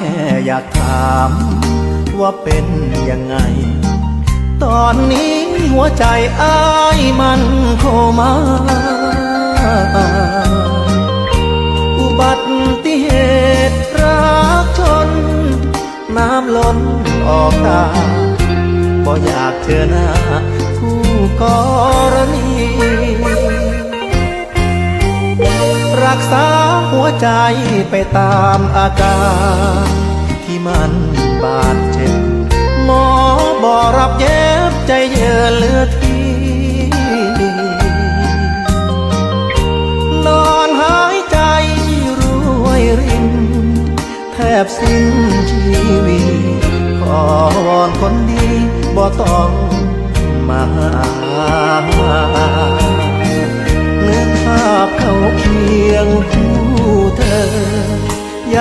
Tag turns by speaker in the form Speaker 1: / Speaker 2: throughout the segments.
Speaker 1: แค่อยากรู้ว่าเป็นยังไง ตอนนี้หัวใจอ้ายมันโคมาอุบัติเหตุรักชน น้ำล้นออกตาบ่อยากเจอหน้าคู่กรณี รักษาหัวใจไปตามอาการ ที่มันบาดเจ็บหมอบอรับเย็บใจเยือเลือทีนอนหายใจรวยริน แทบสิ้นชีวิตขอวอนคนดีบ่ต้องมา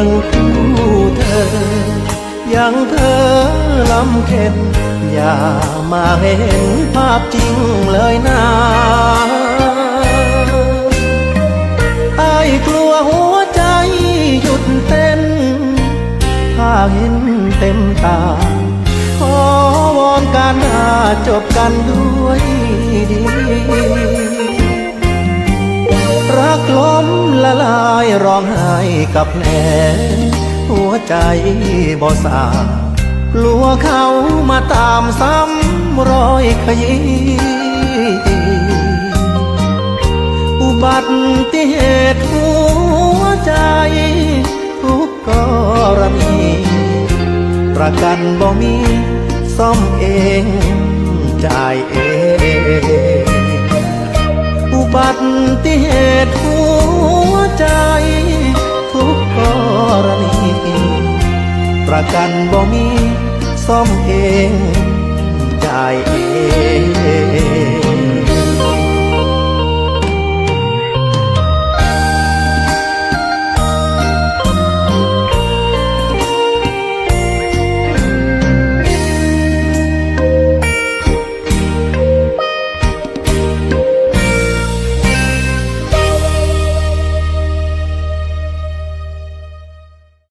Speaker 1: ยงคู่เธอ ยังเธอลำเค็นอย่ามาเห็นภาพจริงเลยนะไอ้กลัวหัวใจหยุดเต้นถ้าเห็นเต็มตา ขอวอนการหาจบกันด้วยดี รักล้มละลาย ร้องไห้กับแผลหัวใจบ่สากลัวเขามาตามซ้ำรอยขยี้อุบัติเหตุหัวใจทุกกรณีประกันบ่มีซ่อมเองจ่ายเอง อุบัติเหตุ กันบ่มีซ่อมเองจ่ายเอง